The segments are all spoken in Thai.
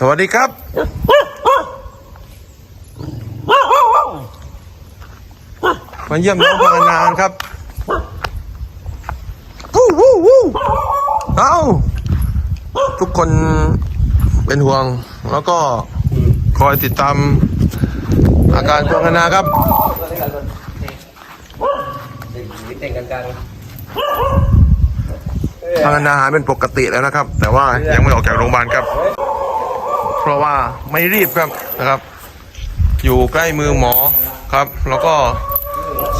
สวัสดีครับ มาเยี่ยมน้องพังนานครับวู้วู้วู้เอาทุกคนเป็นห่วง แล้วก็คอยติดตามอาการพังนาครับเต่งนานาหายเป็นปกติแล้วนะครับ แต่ว่ายังไม่ออกจากโรงพยาบาลครับ ราะว่าไม่รีบครับนะครับ อยู่ใกล้มือหมอครับ แล้วก็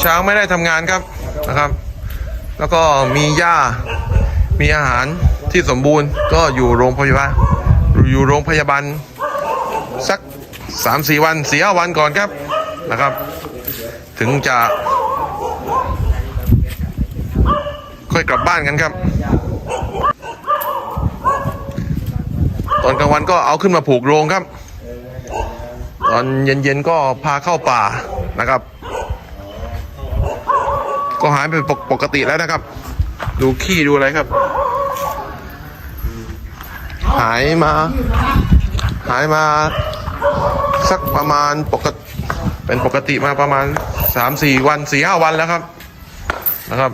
ช้างไม่ได้ทำงานครับนะครับ แล้วก็มีหญ้ามีอาหารที่สมบูรณ์ก็อยู่โรงพยาบาลอยู่โรงพยาบาลสักสามสี่วันสี่ห้าวันก่อนครับนะครับ ถึงจะ ค่อยกลับบ้านกันครับ อนกลางวันก็เอาขึ้นมาผูกโรงครับ ตอนเย็นๆก็พาเข้าป่านะครับ ก็หายเป็นปกปกติแล้วนะครับ ดูขี้ดูอะไรครับ หายมา หายมาสักประมาณปกติเป็นปกติมาประมาณสามสี่วันสี่ห้าวันแล้วครับนะครับ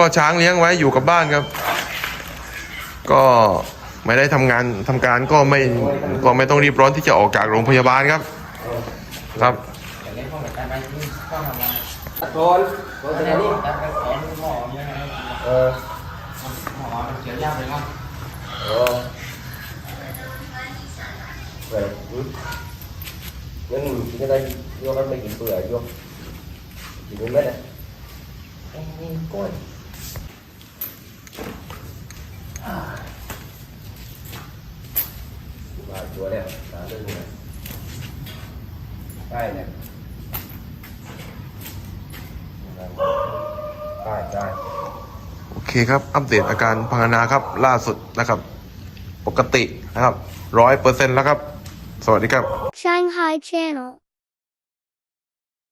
ก็ช้างเลี้ยงไว้อยู่กับบ้านครับ ก็ไม่ได้ทำงานทำการก็ไม่ก็ไม่ต้องรีบร้อนที่จะออกจากโรงพยาบาลครับ ครับโดนโดนแต่นี่เออเออเว้ยงั้นกินอะไรโยกกันไม่กินเปลือกโยกกินไม่ได้ไอ้นี่ก้อยมา ตัวเนี่ยตาเรื่องนี้ใช่เนี่ยได้ได้โอเคครับอัปเดตอาการพังงาครับ ล่าสุดนะครับ ปกตินะครับร้อยเปอร์เซ็นต์แล้วครับ สวัสดีครับ Shanghai Channel